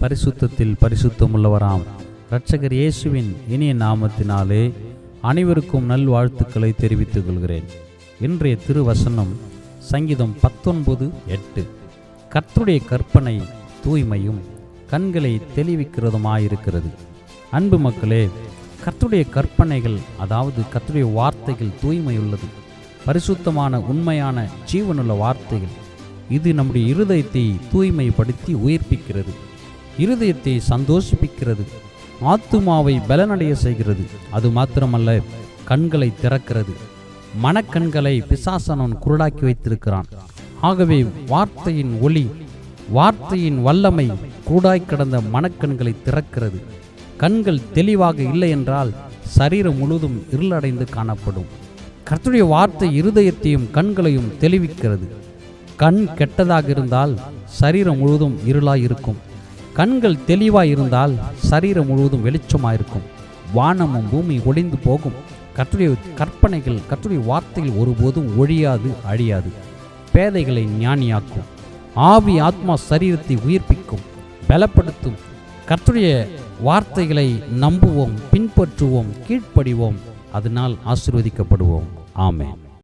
பரிசுத்தத்தில் பரிசுத்தமுள்ளவராம். இரட்சகர் இயேசுவின் இனிய நாமத்தினாலே அனைவருக்கும் நல்வாழ்த்துக்களை தெரிவித்துக் கொள்கிறேன். இன்றைய திருவசனம் சங்கீதம் பத்தொன்பது எட்டு. கர்த்துடைய கற்பனை தூய்மையும் கண்களை தெளிவிக்கிறதுமாயிருக்கிறது. அன்பு மக்களே கர்த்துடைய கற்பனைகள் அதாவது கர்த்துடைய வார்த்தைகள் தூய்மையுள்ளது. பரிசுத்தமான உண்மையான ஜீவனுள்ள வார்த்தைகள். இது நம்முடைய இருதயத்தை தூய்மைப்படுத்தி உயிர்ப்பிக்கிறது. இருதயத்தை சந்தோஷிப்பிக்கிறது. ஆத்துமாவை பலனடைய செய்கிறது. அது மாத்திரமல்ல கண்களை திறக்கிறது. மனக்கண்களை பிசாசனன் குருடாக்கி வைத்திருக்கிறான். ஆகவே வார்த்தையின் ஒளி வார்த்தையின் வல்லமை கூடாய் கடந்த மனக்கண்களை திறக்கிறது. கண்கள் தெளிவாக இல்லை என்றால் சரீரம் முழுதும் இருளடைந்து காணப்படும். கர்த்தருடைய வார்த்தை இருதயத்தையும் கண்களையும் தெளிவிக்கிறது. கண் கெட்டதாக இருந்தால் சரீரம் முழுவதும் இருளாய் இருக்கும். கண்கள் தெளிவாய் இருந்தால் சரீரம் முழுவதும் வெளிச்சமாயிருக்கும். வானமும் பூமி ஒளிந்து போகும். கற்றுடைய கற்பனைகள் கற்றுடைய வார்த்தைகள் ஒருபோதும் ஒழியாது அழியாது. பேதைகளை ஞானியாக்கும். ஆவி ஆத்மா சரீரத்தை உயிர்ப்பிக்கும். பலப்படுத்தும். கற்றுடைய வார்த்தைகளை நம்புவோம் பின்பற்றுவோம் கீழ்ப்படிவோம். அதனால் ஆசிர்வதிக்கப்படுவோம். ஆமென்.